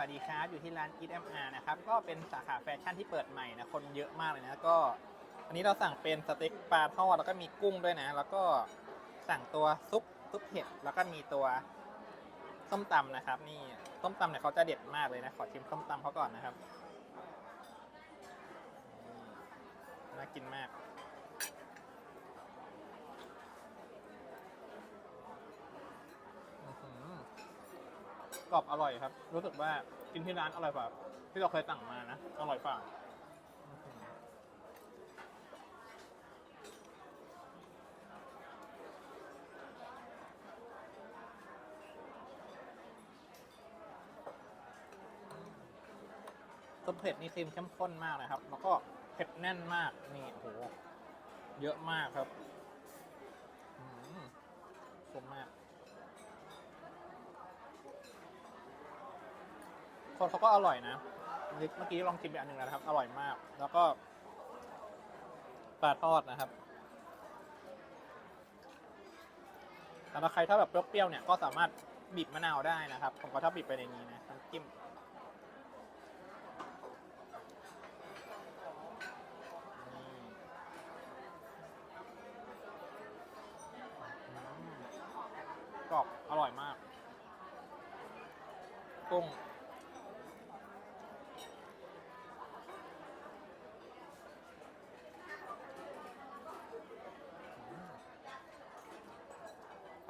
วัสดีครับ อยู่ที่ร้าน Eat MR นะครับ ก็เป็นสาขาแฟชั่นที่เปิดใหม่นะ คนเยอะมากเลยนะ ก็ อันนี้เราสั่งเป็นสเต็กปลาทอดแล้วก็มีกุ้งด้วยนะ แล้วก็สั่งตัวซุปซุปเห็ด แล้วก็มีตัวส้มตำนะครับ นี่ส้มตำเนี่ยเขาจะเด็ดมากเลยนะ ขอชิมส้มตำเขาก่อนนะครับ น่ากินมาก อื้อหือ กรอบอร่อยครับ รู้สึกว่ากินที่ร้านอร่อยกว่าที่เราเคยสั่งมานะ อร่อยกว่าอื้อหือซุปเผ็ดนี่ครีมเข้มข้นมากนะครับ แล้วก็เผ็ดแน่นมาก นี่โห เยอะมากครับอืมคุ้มมาก คนเขาก็อร่อยนะเมื่อกี้ลองชิมไปอันหนึ่งแล้วนะครับ อร่อยมาก แล้วก็ปลาทอดนะครับสำหรับใครถ้าแบบเปรี้ยวๆเนี่ยก็สามารถบีบมะนาวได้นะครับ ผมก็ชอบบีบไปในนี้นะน้ำจิ้มกรอบอร่อยมากกุ้ง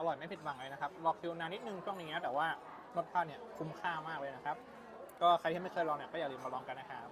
อร่อยไม่ผิดหวังเลยนะครับรอคิวนานนิดนึงช่วงนี้นะแต่ว่ารสชาติเนี่ยคุ้มค่ามากเลยนะครับ ก็ใครที่ไม่เคยลองเนี่ยก็อย่าลืมมาลองกันนะครับ